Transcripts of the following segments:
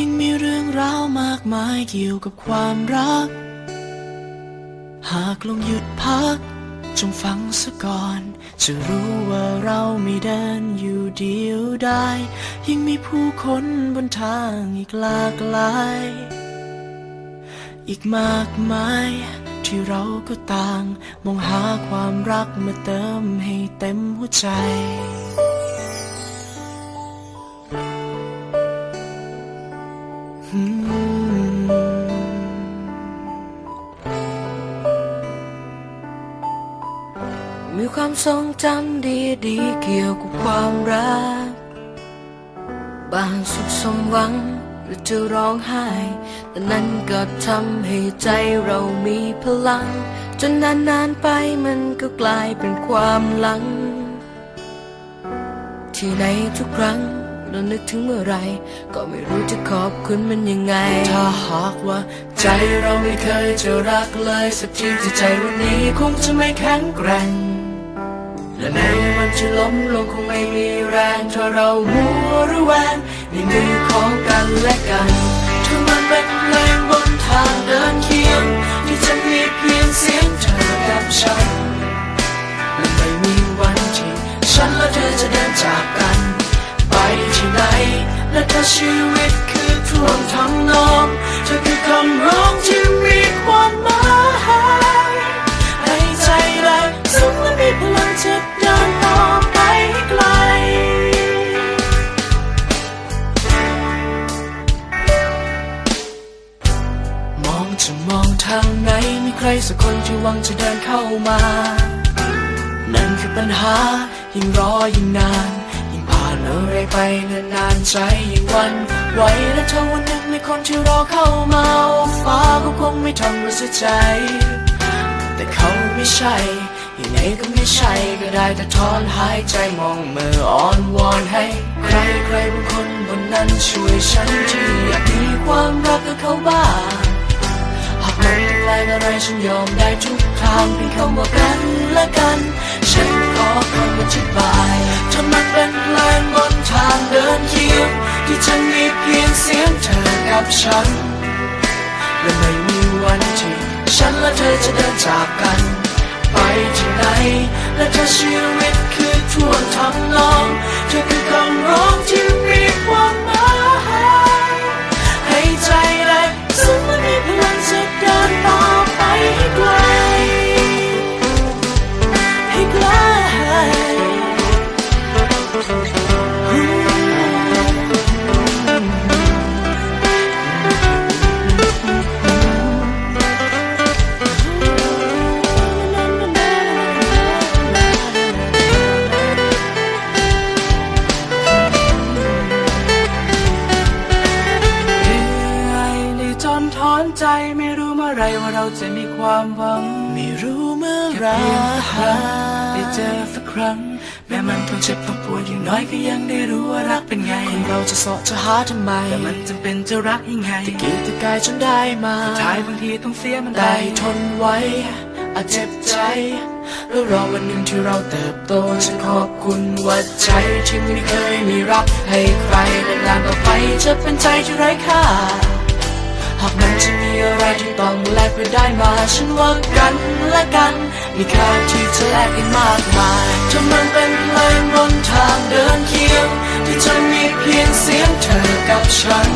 ยังมีเรื่องราวมากมายเกี่ยวกับความรัก หากลองหยุดพัก จงฟังซะก่อน จะรู้ว่าเราไม่เดินอยู่เดียวได้ ยังมีผู้คนบนทางอีกหลากหลาย อีกมากมายที่เราก็ต่าง มองหาความรักมาเติมให้เต็มหัวใจ ความทรงจำดีๆเกี่ยวกับความรัก บางสุขสมหวังหรือจะร้องไห้ แต่นั้นก็ทำให้ใจเรามีพลัง จนนานๆไปมันก็กลายเป็นความหลัง ที่ในทุกครั้งเรานึกถึงเมื่อไร ก็ไม่รู้จะขอบคุณมันยังไง ถ้าหากว่า ใจเราไม่เคยจะรักเลย สักทีที่ใจวันนี้คงจะไม่แข็งแกร่ง และในวันที่ล้มลงคงไม่มีแรงถ้าเรามัวระแวงในมือของกันและกันถ้ามันเป็นเพลงบนทางเดินเคียง ที่จะมีเพียงเสียงเธอกับฉันและไม่มีวันที่ฉันและเธอจะเดินจากกัน ไปที่ไหนและถ้าชีวิตคือท่วงทำนองเธอคือคำร้องที่มีความหมาย วังจะเดินเข้ามา นั่นคือปัญหา ยิ่งรอยิ่งนาน ยิ่งผ่านอะไรไปนานๆใจยิ่งวันไหวและถ้าวันหนึ่งมีคนที่รอเข้ามาฟ้าก็คงไม่ทำเราเสียใจ แต่เขาไม่ใช่ยังไงก็ไม่ใช่ก็ได้แต่ถอนหายใจมองมืออ่อนวอนให้ ใครใครบางคนบนนั้นช่วยฉันที ฉันยอมได้ทุกทางเพียงคำว่ากันและกัน ฉันขอคำอธิบายถ้ามันเป็นแรงบนทางเดินเคียง ที่จะมีเพียงเสียงเธอกับฉัน และไม่มีวันที่ฉันและเธอจะเดินจากกัน ไปที่ไหน และถ้าชีวิตคือท่วงทำนอง เธอคือคำร้องที่มีความหมาย ไม่รู้เมื่อไรได้เจอสักครั้ง แม้มันต้องเจ็บต้องปวดอย่างน้อยก็ยังได้รู้ว่ารักเป็นไงคนเราจะเสาะจะหาทำไม แต่มันจำเป็นจะรักยังไงตะกี้ตะกายจนได้มาสุดท้ายบางทีต้องเสียมันได้ทนไว้อาจเจ็บใจแล้วรอวันหนึ่งที่เราเติบโตฉันขอบคุณว่าใจที่ไม่เคยมีรักให้ใครและนานต่อไปจะเป็นใจที่ไร้ค่าหากมันจะมี อะไรที่ต้องแลกไปได้มา ฉันว่ากันและกัน มีค่าที่จะแลกกันมากมายถ้ามันเป็นเพลงบนทางเดินเคียง ที่จะมีเพียงเสียงเธอกับฉัน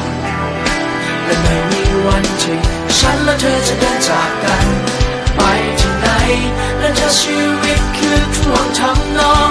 และไม่มีวันที่ฉันและเธอจะเดินจากกัน ไปที่ไหน และถ้าชีวิตคือทวงทำนอง